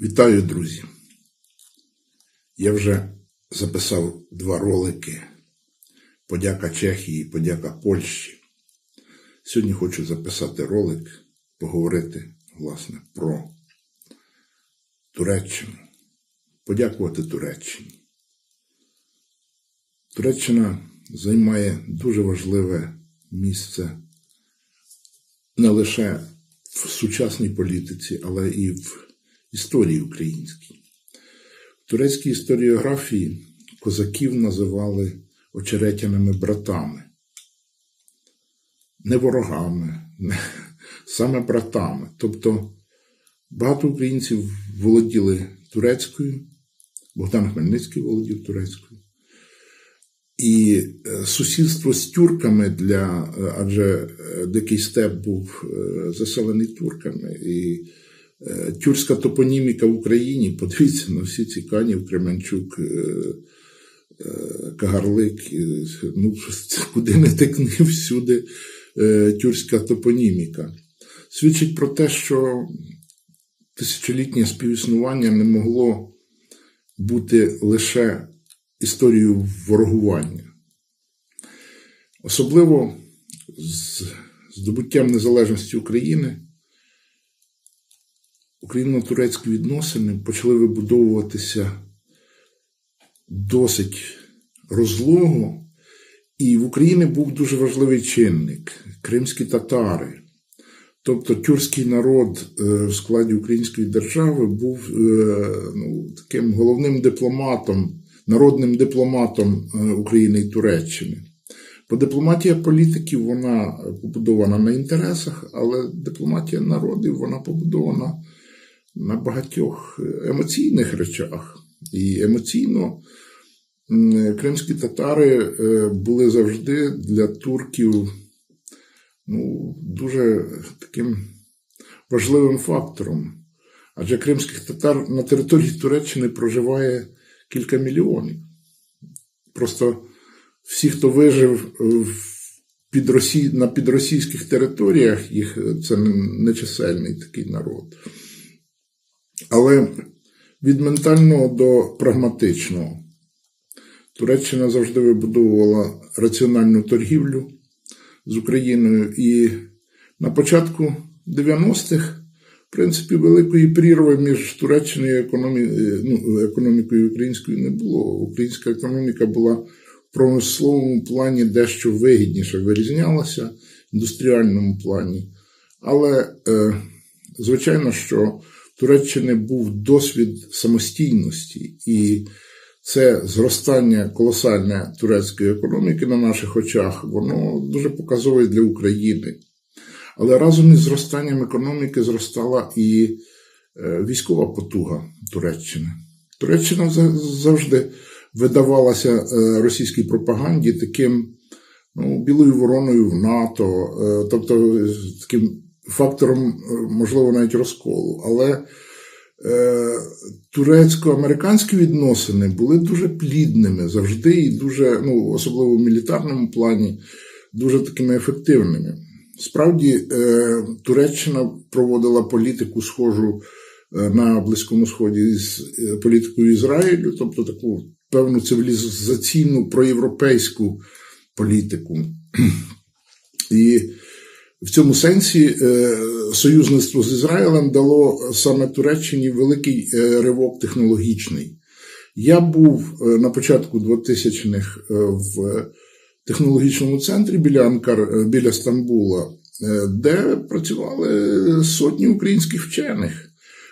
Вітаю, друзі! Я вже записав два ролики. Подяка Чехії, подяка Польщі. Сьогодні хочу записати ролик, поговорити, власне, про Туреччину. Подякувати Туреччині. Туреччина займає дуже важливе місце не лише в сучасній політиці, але і в історії українській. В турецькій історіографії козаків називали очеретяними братами, не ворогами, не, саме братами. Тобто багато українців володіли турецькою, Богдан Хмельницький володів турецькою. І е, сусідство з тюрками для, е, адже е, дикий степ був заселений турками, і тюркська топоніміка в Україні, подивіться на всі ці канів, Кременчук, Кагарлик, ну, куди не тикни всюди тюркська топоніміка. Свідчить про те, що тисячолітнє співіснування не могло бути лише історію ворогування. Особливо з здобуттям незалежності України україно-турецькі відносини почали вибудовуватися досить розлого, і в Україні був дуже важливий чинник кримські татари. Тобто тюркський народ в складі Української держави був ну, таким головним дипломатом народним дипломатом е, України і Туреччини. Бо дипломатія політиків вона побудована на інтересах, але дипломатія народів вона побудована на багатьох емоційних речах. І емоційно кримські татари е, були завжди для турків ну, дуже таким важливим фактором. Адже кримських татар на території Туреччини проживає кілька мільйонів. Просто всі, хто вижив під Росі... на підросійських територіях, їх це нечисельний такий народ. Але від ментального до прагматичного. Туреччина завжди вибудовувала раціональну торгівлю з Україною. І на початку 90-х в принципі, великої прірви між Туреччиною і економі... ну, економікою українською не було. Українська економіка була в промисловому плані дещо вигідніше вирізнялася в індустріальному плані. Але, е, звичайно, що Туреччини був досвід самостійності, і це зростання колосальне турецької економіки на наших очах, воно дуже показове для України. Але разом із зростанням економіки зростала і е, військова потуга Туреччини. Туреччина завжди видавалася е, російській пропаганді таким ну, білою вороною в НАТО, е, тобто таким фактором, можливо, навіть розколу. Але турецько-американські відносини були дуже плідними завжди, і дуже, ну, особливо в мілітарному плані, дуже такими ефективними. Справді, е, Туреччина проводила політику схожу е, на Близькому Сході з е, політикою Ізраїлю, тобто таку певну цивілізаційну проєвропейську політику. І в цьому сенсі союзництво з Ізраїлем дало саме Туреччині великий ривок технологічний. Я був на початку 2000-х в технологічному центрі біля Анкар, е, біля Стамбула, е, де працювали сотні українських вчених.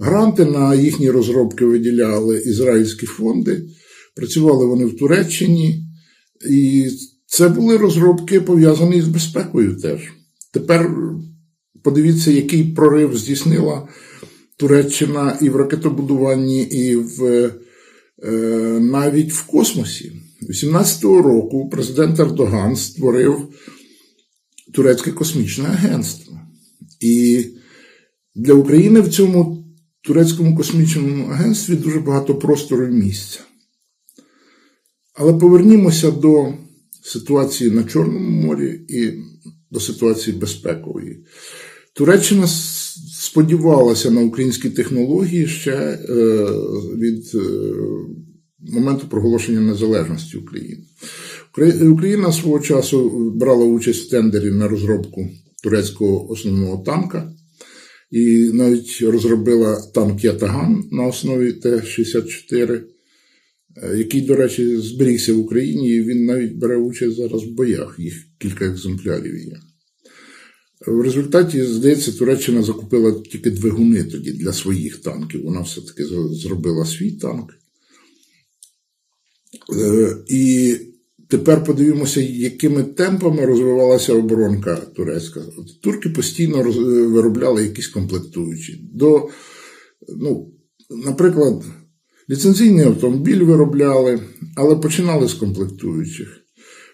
Гранти на їхні розробки виділяли ізраїльські фонди. Працювали вони в Туреччині, і це були розробки пов'язані з безпекою теж. Тепер подивіться, який прорив здійснила Туреччина і в ракетобудуванні, і в, е, навіть в космосі. 18-го року президент Ердоган створив Турецьке космічне агентство. І для України в цьому турецькому космічному агентстві дуже багато простору і місця. Але повернімося до ситуації на Чорному морі і до ситуації безпекової. Туреччина сподівалася на українські технології ще е, від е, моменту проголошення незалежності України. Україна свого часу брала участь в тендері на розробку турецького основного танка і навіть розробила танк Ятаган на основі Т-64, е, який, до речі, зберігся в Україні, і він навіть бере участь зараз в боях, їх кілька екземплярів є. В результаті, здається, Туреччина закупила тільки двигуни тоді для своїх танків. Вона все-таки зробила свій танк. Е, І тепер подивимося, якими темпами розвивалася оборонка турецька. Турки постійно е, виробляли якісь комплектуючі. До, ну, наприклад, ліцензійний автомобіль виробляли, але починали з комплектуючих.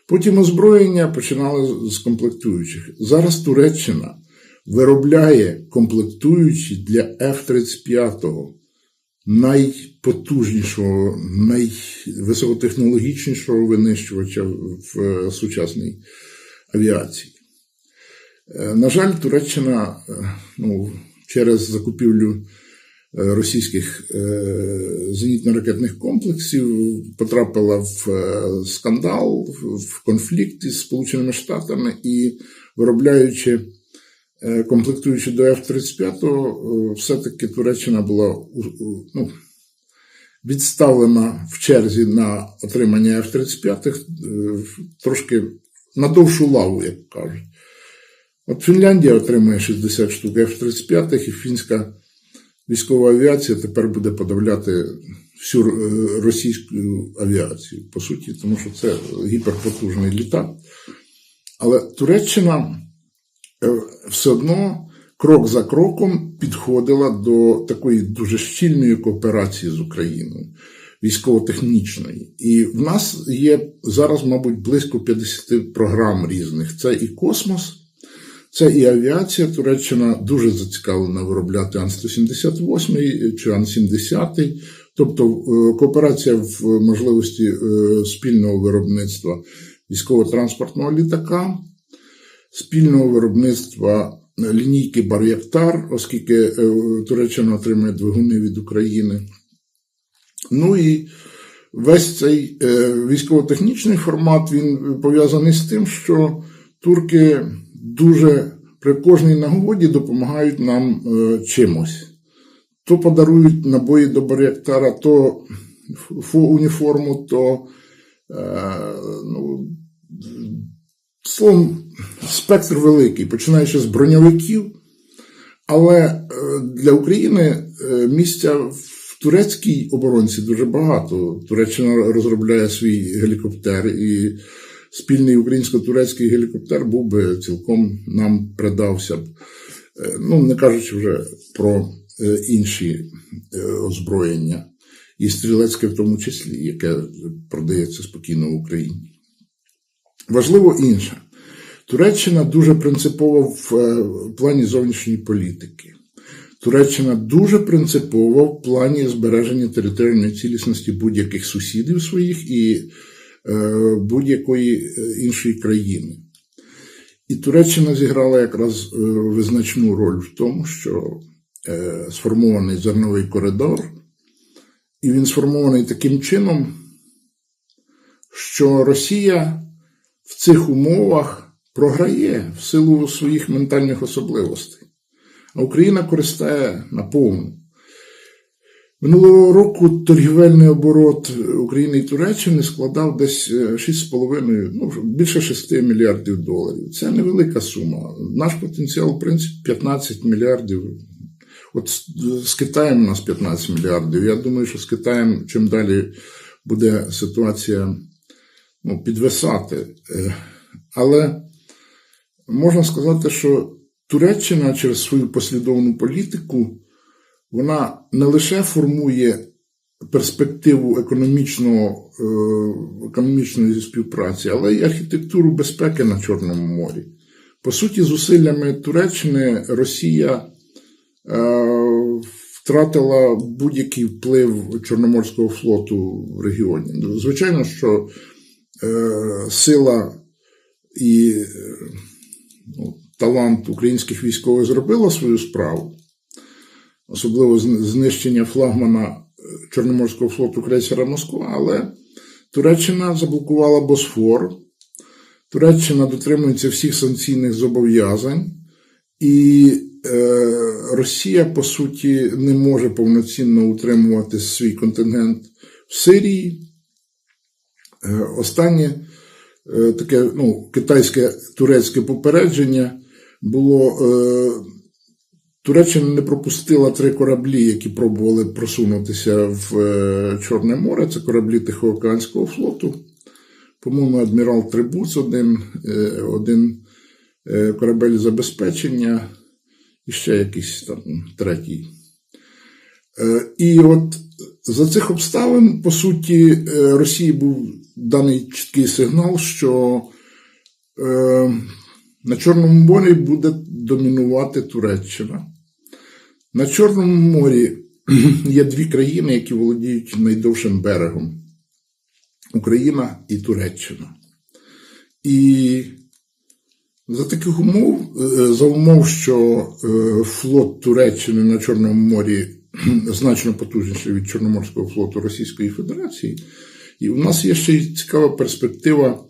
Потім озброєння починали з комплектуючих. Зараз Туреччина виробляє комплектуючі для F-35 найпотужнішого, найвисокотехнологічнішого винищувача в е, сучасній авіації. Е, На жаль, Туреччина е, ну, через закупівлю російських е, зенітно-ракетних комплексів потрапила в е, скандал, в- конфлікт із Сполученими Штатами і виробляючи е, комплектуючи до F-35, е, все-таки Туреччина була ну, відставлена в черзі на отримання F-35 е, трошки на довшу лаву, як кажуть. От Фінляндія отримує 60 штук F-35, і фінська військова авіація тепер буде подавляти всю е, російську авіацію, по суті, тому що це гіперпотужний літак. Але Туреччина е, все одно крок за кроком підходила до такої дуже щільної кооперації з Україною, військово-технічної. І в нас є зараз, мабуть, близько 50 програм різних. Це і космос, це і авіація. Туреччина дуже зацікавлена виробляти Ан-178 чи Ан-70. Тобто е, кооперація в можливості е, спільного виробництва військово-транспортного літака, спільного виробництва лінійки Бар'яктар, оскільки е, Туреччина отримує двигуни від України. Ну і весь цей е, військово-технічний формат він пов'язаний з тим, що турки дуже при кожній нагоді допомагають нам е, чимось. То подарують набої до Бар'яктара, то уніформу, то е, ну, словом, спектр великий, починаючи з броньовиків. Але е, для України місця в турецькій оборонці дуже багато. Туреччина розробляє свій гелікоптер, і спільний українсько-турецький гелікоптер був би цілком нам придався б. Е, Ну, не кажучи вже про е, інші е, озброєння, і стрілецьке в тому числі, яке продається спокійно в Україні. Важливо інше. Туреччина дуже принципова в плані зовнішньої політики. Туреччина дуже принципова в плані збереження територіальної цілісності будь-яких сусідів своїх і будь-якої е, іншої країни. І Туреччина зіграла якраз е, визначну роль в тому, що е, сформований зерновий коридор, і він сформований таким чином, що Росія в цих умовах програє в силу своїх ментальних особливостей, а Україна користає наповну. Минулого року торгівельний оборот України і Туреччини складав десь е, 6,5, ну, більше 6 мільярдів доларів. Це невелика сума. Наш потенціал, в принципі, 15 мільярдів. От з- з Китаєм у нас 15 мільярдів. Я думаю, що з Китаєм чим далі буде ситуація ну, підвисати. Е, Але можна сказати, що Туреччина через свою послідовну політику вона не лише формує перспективу економічного, е, економічної співпраці, але й архітектуру безпеки на Чорному морі. По суті, зусиллями Туреччини Росія е, втратила будь-який вплив Чорноморського флоту в регіоні. Звичайно, що е, сила і ну, талант українських військових зробила свою справу. Особливо знищення флагмана е, Чорноморського флоту крейсера Москва, але Туреччина заблокувала Босфор. Туреччина дотримується всіх санкційних зобов'язань, і е, Росія, по суті, не може повноцінно утримувати свій контингент в Сирії. Е, останнє е, таке ну, китайське турецьке попередження було. Е, Туреччина не пропустила три кораблі, які пробували просунутися в е, Чорне море. Це кораблі Тихоокеанського флоту. По-моєму, адмірал Трибуц один, е, один е, корабель забезпечення і ще якийсь там третій. І от за цих обставин, по суті, Росії був даний чіткий сигнал, що на Чорному морі буде домінувати Туреччина. На Чорному морі є дві країни, які володіють найдовшим берегом: Україна і Туреччина. І за таких умов, е, за умов, що е, флот Туреччини на Чорному морі значно потужніший від Чорноморського флоту Російської Федерації, і у нас є ще цікава перспектива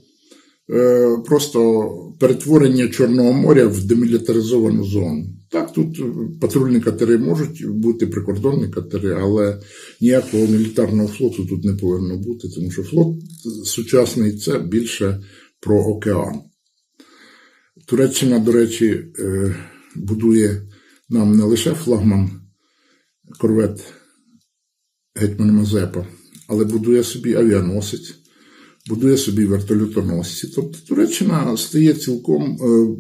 просто перетворення Чорного моря в демілітаризовану зону. Так, тут е, патрульні катери можуть бути прикордонні катери, але ніякого мілітарного флоту тут не повинно бути, тому що флот сучасний це більше про океан. Туреччина, до речі, е, будує нам не лише флагман корвет Гетьмана Мазепа, але будує собі авіаносець, будує собі вертольотоносці. Тобто Туреччина стає цілком е,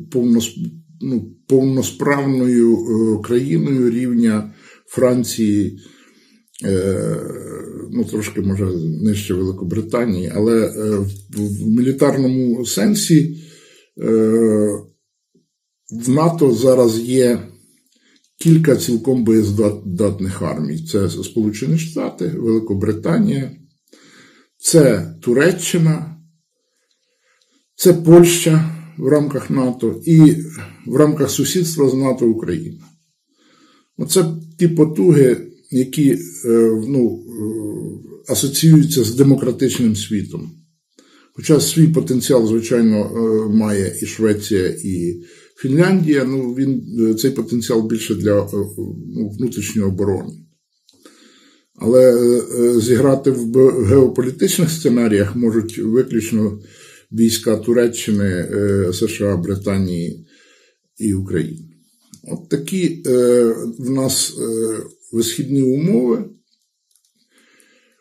ну, повносправною е, країною рівня Франції, е, ну трошки може нижче Великобританії, але в, мілітарному сенсі. В НАТО зараз є кілька цілком боєздатних армій. Це Сполучені Штати, Великобританія, це Туреччина, це Польща в рамках НАТО і в рамках сусідства з НАТО Україна. Оце ті потуги, які е, ну, е, асоціюються з демократичним світом. Хоча свій потенціал, звичайно, е, має і Швеція, і Фінляндія, ну він цей потенціал більше для внутрішньої оборони. Але е, е, зіграти в геополітичних сценаріях можуть виключно війська Туреччини, е, США, Британії і України. От такі в нас висхідні умови.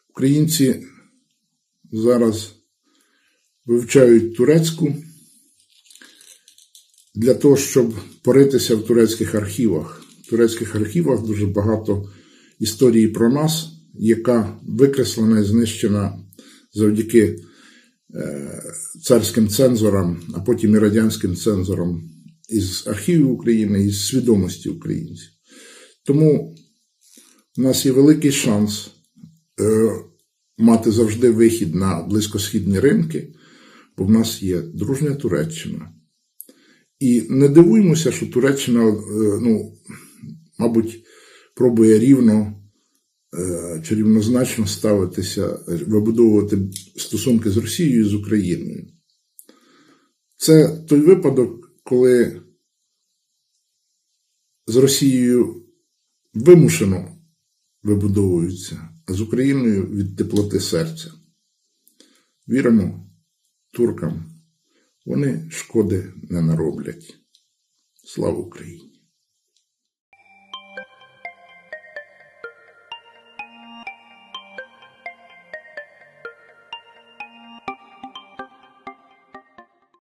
Українці зараз вивчають турецьку для того, щоб поритися в турецьких архівах. В турецьких архівах дуже багато історії про нас, яка викреслена і знищена завдяки е, царським цензорам, а потім і радянським цензорам із архівів України, із свідомості українців. Тому у нас є великий шанс е, мати завжди вихід на близькосхідні ринки, бо в нас є дружня Туреччина. І не дивуємося, що Туреччина, е, ну, мабуть, пробує рівно е, чи рівнозначно ставитися, вибудовувати стосунки з Росією і з Україною. Це той випадок, коли з Росією вимушено вибудовуються, а з Україною від теплоти серця. Віримо туркам, вони шкоди не нароблять. Слава Україні!